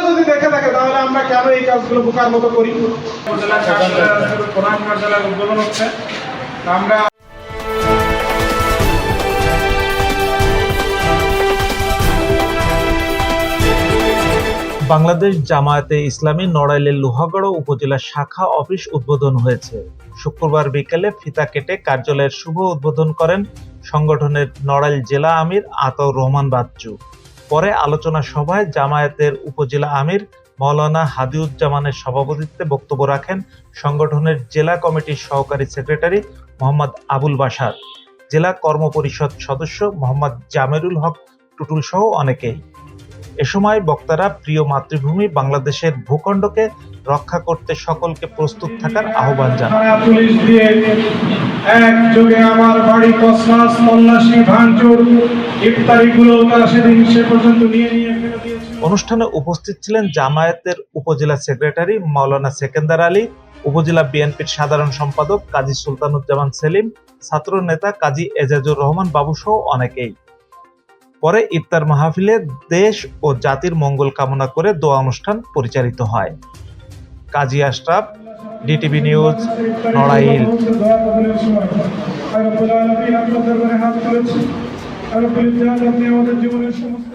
আপনারা যদি দেখে থাকে তাহলে আমরা কেন এই কাজগুলো বোকার মতো করি? কার্যালয় উদ্বোধন হচ্ছে। আমরা বাংলাদেশ জামায়াতে ইসলামী নড়াইলের লোহাগড় উপজেলা শাখা অফিস উদ্বোধন হয়েছে। শুক্রবার বিকেলে ফিতা কেটে কার্যালয়ের শুভ উদ্বোধন করেন সংগঠনের নড়াইল জেলা আমির আতাউর রহমান বাচ্চু। পরে আলোচনা সভায় জামায়াতের উপজেলা আমির মৌলানা হাদিউজ্জামানের সভাপতিত্বে বক্তব্য রাখেন সংগঠনের জেলা কমিটির সহকারী সেক্রেটারি মোহাম্মদ আবুল বাসার জেলা কর্মপরিষদ সদস্য মোহাম্মদ জামেরুল হক টুটুল সহ অনেকেই। এ সময় বক্তারা প্রিয় মাতৃভূমি বাংলাদেশের ভূখণ্ডকে রক্ষা করতে সকলকে প্রস্তুত থাকার আহ্বান জানান। পুলিশ দিয়ে একযোগে আমার বাড়ি কসমাস তল্লাশি ভাঙচুর ইফতারিগুলো তারা সেদিন সে পর্যন্ত নিয়ে নিয়ে অনুষ্ঠানে উপস্থিত ছিলেন জামায়াতের উপজেলা সেক্রেটারি মাওলানা সেকেন্দার আলী উপজেলা বিএনপির সাধারণ সম্পাদক কাজী সুলতানুজ্জামান সেলিম ছাত্র নেতা কাজী এজাজুর রহমান বাবু সহ অনেকেই। পরে ইফতার মাহফিলে দেশ ও জাতির মঙ্গল কামনা করে দোয়া অনুষ্ঠান পরিচালিত হয়। Kazi Ashraf, DTV news, Narail. জীবনের সমস্ত